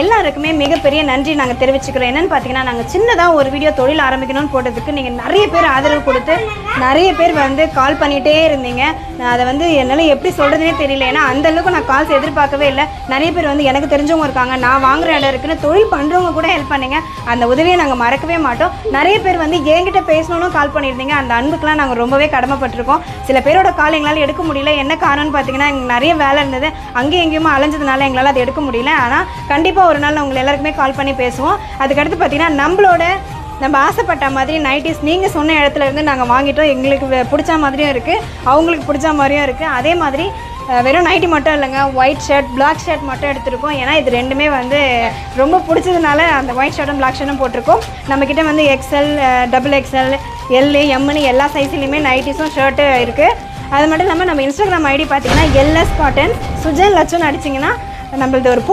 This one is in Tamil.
எல்லாருக்குமே மிகப்பெரிய நன்றி நாங்கள் தெரிவிச்சுக்கிறோம். என்னன்னு பார்த்தீங்கன்னா நாங்கள் சின்னதாக ஒரு வீடியோ தொழில் ஆரம்பிக்கணும்னு போட்டதுக்கு நீங்கள் நிறைய பேர் ஆதரவு கொடுத்து நிறைய பேர் வந்து கால் பண்ணிகிட்டே இருந்தீங்க. நான் அதை வந்து என்னால் எப்படி சொல்கிறதுனே தெரியல. ஏன்னா அந்த அளவுக்கு நான் கால்ஸ் எதிர்பார்க்கவே இல்லை. நிறைய பேர் வந்து எனக்கு தெரிஞ்சவங்க இருக்காங்க. நான் வாங்குற இடம் இருக்குன்னு தொழில் பண்ணுறவங்க கூட ஹெல்ப் பண்ணீங்க. அந்த உதவியை நாங்கள் மறக்கவே மாட்டோம். நிறைய பேர் வந்து என்கிட்ட பேசணும்னு கால் பண்ணியிருந்தீங்க. அந்த அன்புக்கெலாம் நாங்கள் ரொம்பவே கடமைப்பட்டிருக்கோம். சில பேரோட கால் எங்களால் எடுக்க முடியல. என்ன காரணம்னு பார்த்தீங்கன்னா எங்களுக்கு நிறைய வேலை இருந்தது. அங்கேயும் எங்கேயுமா அலைஞ்சதுனால எங்களால் அதை எடுக்க முடியல. ஆனால் கண்டிப்பாக ஒரு நாள் நான் உங்களை எல்லாருக்குமே கால் பண்ணி பேசுவோம். அதுக்கடுத்து பார்த்தீங்கன்னா நம்மளோட நம்ம ஆசைப்பட்ட மாதிரி நைட்டிஸ் நீங்கள் சொன்ன இடத்துல இருந்து நாங்கள் வாங்கிட்டோம். எங்களுக்கு பிடிச்ச மாதிரியும் இருக்குது அவங்களுக்கு பிடிச்ச மாதிரியும் இருக்குது அதே மாதிரி வெறும் நைட்டி மட்டும் இல்லைங்க. ஒயிட் ஷர்ட் பிளாக் ஷர்ட் மட்டும் எடுத்திருக்கோம். ஏன்னா இது ரெண்டுமே வந்து ரொம்ப பிடிச்சதுனால அந்த ஒயிட் ஷர்ட்டும் பிளாக் ஷர்ட்டும் போட்டிருக்கோம். நம்மக்கிட்ட வந்து எக்ஸ்எல் டபுள் எக்ஸ்எல் எல்லு எம்னு எல்லா சைஸ்லையுமே நைட்டிஸும் ஷர்ட்டு இருக்குது அது மட்டும் இல்லாமல் நம்ம இன்ஸ்டாகிராம் ஐடி பார்த்தீங்கன்னா எல்எஸ் காட்டன் சுஜன் லட்சன் அடிச்சிங்கன்னா நம்மளது ஒரு